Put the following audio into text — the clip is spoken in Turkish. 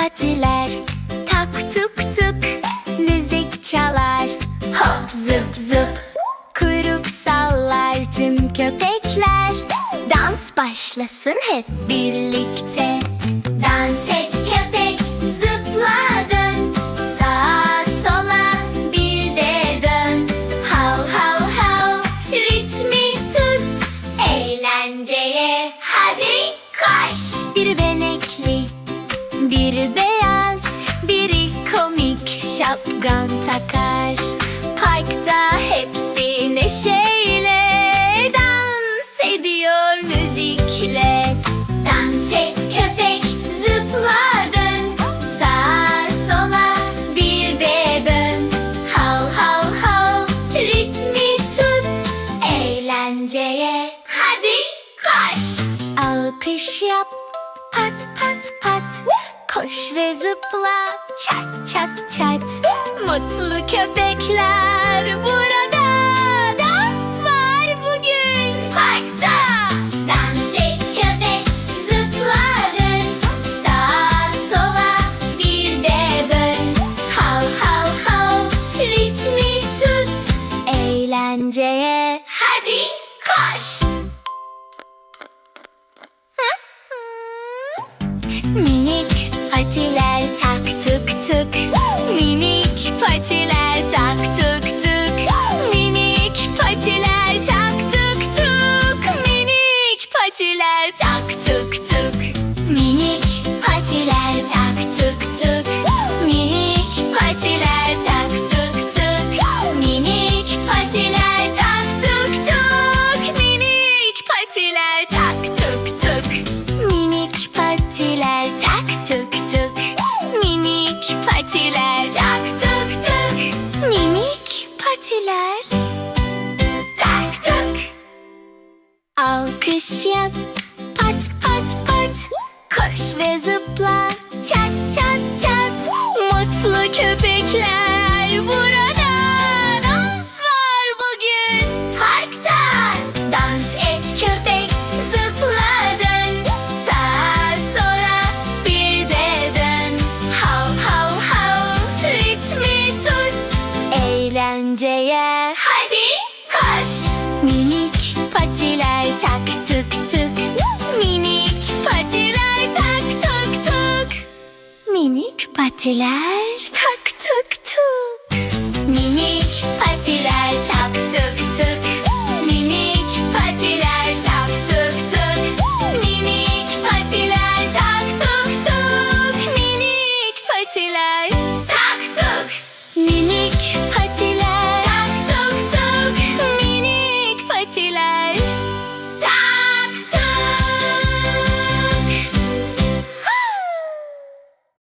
patiler Tak tuk tuk müzik çalar. Hop zıp zıp. Kuyruk sallar tüm köpekler. Dans başlasın hep birlikte. Şapkan takar Parkta hepsi neşeyle dans ediyor müzikle. Dans et köpek zıpla dön Sağa sola bir de dön Hav hav hav ritmi tut Eğlenceye. Hadi koş! Alkış yap pat pat pat Koş ve zıpla çat çat çat. Mutlu köpekler burada Dans var bugün. Parkta. Dans et köpek zıpla dön Sağa sola bir de dön Hav hav hav ritmi tut. Eğlenceye. Hadi koş. Minik patiler Alkış yap. Pat pat pat. Koş ve zıpla. Çat çat çat. Mutlu köpekler burada. Dans var bugün. Parkta. Dans et köpek. Zıpla dön. Sağa sola bir de dön. Hav hav hav. Ritmi tut. Eğlenceye. Hadi koş. Minik patiler patiler tak tık tık Minik patiler tak tık tık Minik patiler tak tık tık Minik patiler tak tık tık Minik patiler tak tık Minik